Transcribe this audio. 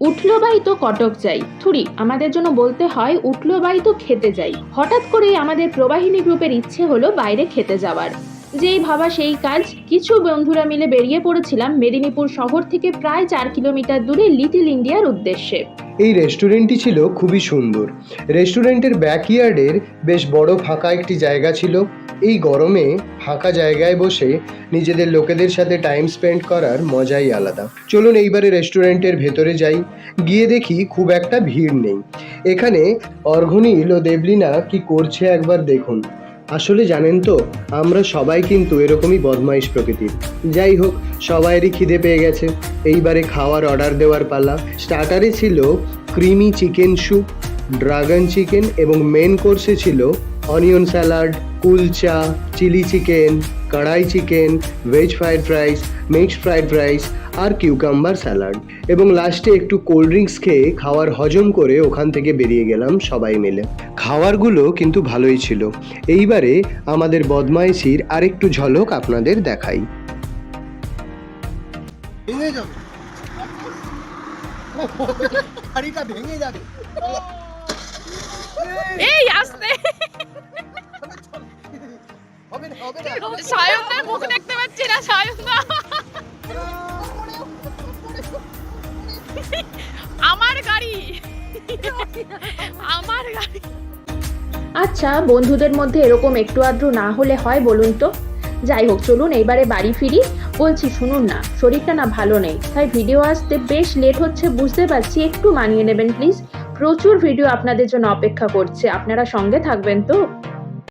উঠল বাই তো কটক যাই। থুরি, আমাদের জন্য বলতে হয় উঠল বাই তো খেতে যাই। হঠাৎ করেই আমাদের প্রবাহিনী গ্রুপের ইচ্ছে হলো বাইরে খেতে যাওয়ার। যেই ভাবা সেই কাজ, কিছু বন্ধুরা মিলে বেরিয়ে পড়েছিলাম মেদিনীপুর শহর থেকে প্রায় চার কিলোমিটার দূরে লিটিল ইন্ডিয়ার উদ্দেশ্যে। এই রেস্টুরেন্টটি ছিল খুবই সুন্দর। রেস্টুরেন্টের ব্যাকইয়ার্ডের বেশ বড় ফাঁকা একটি জায়গা ছিল। এই গরমে ফাঁকা জায়গায় বসে নিজেদের লোকেদের সাথে টাইম স্পেন্ড করার মজাই আলাদা। চলুন এইবারে রেস্টুরেন্টের ভেতরে যাই। গিয়ে দেখি খুব একটা ভিড় নেই। এখানে অর্ঘনীল ও দেবলিনা কি করছে একবার দেখুন। আসলে জানেন তো, আমরা সবাই কিন্তু এরকমই বদমাইশ প্রকৃতির। যাই হোক সবাইয়েরই খিদে পেয়ে গেছে। এইবারে খাওয়ার অর্ডার দেওয়ার পালা। স্টার্টারে ছিল creamy chicken soup dragon chicken এবং মেন কোর্সে ছিল onion salad kulcha chilli chicken kadai chicken veg fried rice mixed fried rice আর কিউকাম্বার স্যালাড এবং লাস্টে একটু কোল্ড ড্রিঙ্কস খেয়ে খাওয়ার হজম করে ওখান থেকে বেরিয়ে গেলাম সবাই মিলে। খাওয়ারগুলো কিন্তু ভালোই ছিল। এইবারে আমাদের বদমাইশির আরেকটু ঝলক আপনাদের দেখাই। এই আসতে। সায়নদার মুখ দেখতে পাচ্ছি না, সায়নদা। আমার গাড়ি। আমার গাড়ি। আচ্ছা বন্ধুদের মধ্যে এরকম একটু আদ্র না হলে হয় বলুন তো? যাই হোক, চলুন এইবারে বাড়ি ফিরি। বলছি, শুনুন না, শরীরটা না ভালো নেই। তাই ভিডিও আসতে বেশ লেট হচ্ছে, বুঝতে পারছি, একটু মানিয়ে নেবেন প্লিজ প্রচুর ভিডিও আপনাদের জন্য অপেক্ষা করছে। আপনারা সঙ্গে থাকবেন তো?